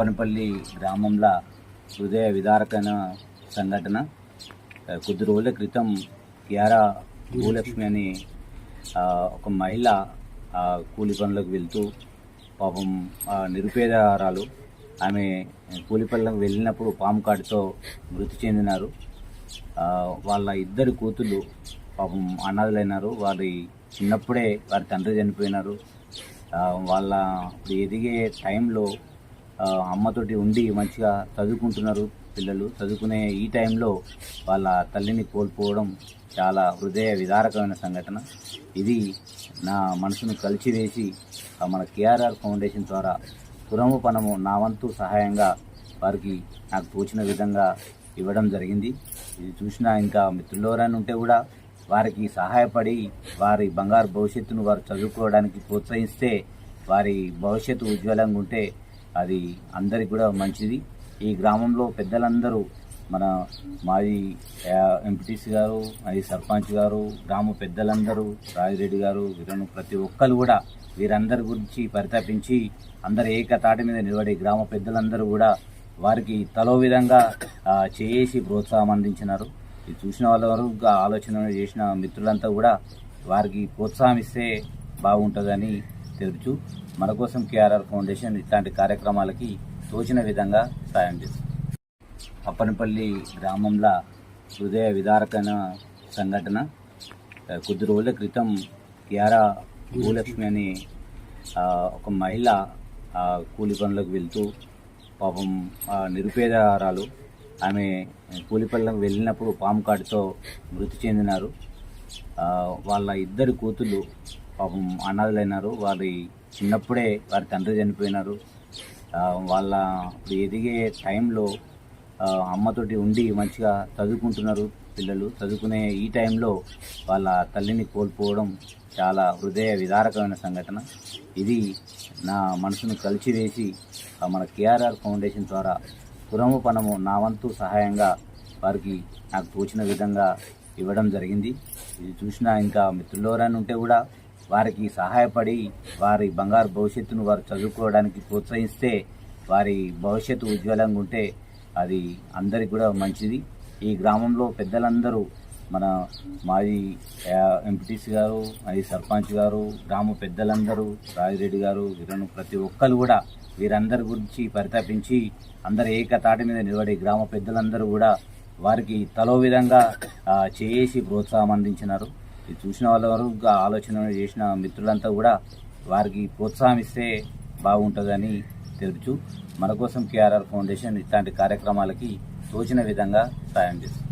అప్పనపల్లి గ్రామంలో హృదయ విదారకమైన సంఘటన. కొద్ది రోజుల క్రితం కియారా భూలక్ష్మి అని ఒక మహిళ కూలి పనులకు వెళ్తూ పాపం నిరుపేదారాలు నిరుపేదరాలు ఆమె కూలి పనులకు వెళ్ళినప్పుడు పాము కాటితో మృతి చెందినారు. వాళ్ళ ఇద్దరు కూతుళ్ళు పాపం అనాథలైనారు. వారి చిన్నప్పుడే వారి తండ్రి చనిపోయినారు. వాళ్ళ ఎదిగే టైంలో అమ్మతోటి ఉండి మంచిగా చదువుకుంటున్నారు పిల్లలు. చదువుకునే ఈ టైంలో వాళ్ళ తల్లిని కోల్పోవడం చాలా హృదయ విదారకమైన సంఘటన. ఇది నా మనసును కలిచివేసి మన కేఆర్ఆర్ ఫౌండేషన్ ద్వారా పురము పనము నా వంతు సహాయంగా వారికి నాకు తోచిన విధంగా ఇవ్వడం జరిగింది. ఇది చూసిన ఇంకా మిత్రులు ఉంటే కూడా వారికి సహాయపడి వారి బంగారు భవిష్యత్తును వారు చదువుకోవడానికి ప్రోత్సహిస్తే వారి భవిష్యత్తు ఉజ్వలంగా ఉంటే అది అందరికి కూడా మంచిది. ఈ గ్రామంలో పెద్దలందరూ మన మాది ఎంపీటీసీ గారు మాది సర్పంచ్ గారు గ్రామ పెద్దలందరూ రాజిరెడ్డి గారు వీరను ప్రతి ఒక్కరు కూడా వీరందరి గురించి పరితపించి అందరు ఏకతాటి మీద నిలబడి గ్రామ పెద్దలందరూ కూడా వారికి తలో విధంగా చేసి ప్రోత్సాహం అందించినారు. ఇది చూసిన వాళ్ళ ఆలోచన చేసిన మిత్రులంతా కూడా వారికి ప్రోత్సాహం ఇస్తే బాగుంటుందని తెరుచు మన కోసం కేఆర్ఆర్ ఫౌండేషన్ ఇట్లాంటి కార్యక్రమాలకి తోచిన విధంగా సాయం చేస్తుంది. అప్పనపల్లి గ్రామంలో హృదయ విదారకమైన సంఘటన కొద్ది రోజుల క్రితం కియారా భూలక్ష్మి అని ఒక మహిళ కూలి పనులకు వెళ్తూ పాపం నిరుపేదరాలు ఆమె కూలి పనులకు వెళ్ళినప్పుడు పాము కాటితో మృతి చెందినారు. వాళ్ళ ఇద్దరు కూతుళ్ళు పాపం అనాథలైనారు. వారి చిన్నప్పుడే వారి తండ్రి చనిపోయినారు. వాళ్ళ ఇప్పుడు ఎదిగే టైంలో అమ్మతోటి ఉండి మంచిగా చదువుకుంటున్నారు పిల్లలు. చదువుకునే ఈ టైంలో వాళ్ళ తల్లిని కోల్పోవడం చాలా హృదయ విదారకమైన సంఘటన. ఇది నా మనసును కలిచివేసి మన కేఆర్ఆర్ ఫౌండేషన్ ద్వారా పురము పనము నా వంతు సహాయంగా వారికి నాకు తోచిన విధంగా ఇవ్వడం జరిగింది. ఇది చూసిన ఇంకా మిత్రులు ఎవరైనా ఉంటే కూడా వారికి సహాయపడి వారి బంగారు భవిష్యత్తును వారు చదువుకోవడానికి ప్రోత్సహిస్తే వారి భవిష్యత్తు ఉజ్వలంగా ఉంటే అది అందరికి కూడా మంచిది. ఈ గ్రామంలో పెద్దలందరూ మన మాజీ ఎంపీటీసీ గారు మాజీ సర్పంచ్ గారు గ్రామ పెద్దలందరూ రాజిరెడ్డి గారు వీరను ప్రతి ఒక్కరు కూడా వీరందరి గురించి పరితపించి అందరు ఏకతాటి మీద నిలబడి గ్రామ పెద్దలందరూ కూడా వారికి తలో విధంగా చేసి ప్రోత్సాహం అందించినారు. చూసిన వాళ్ళ వరకు ఆలోచన చేసిన మిత్రులంతా కూడా వారికి ప్రోత్సాహం ఇస్తే బాగుంటుందని తెలుపుచు మన కోసం కేఆర్ఆర్ ఫౌండేషన్ ఇట్లాంటి కార్యక్రమాలకి తోచిన విధంగా సాయం చేస్తుంది.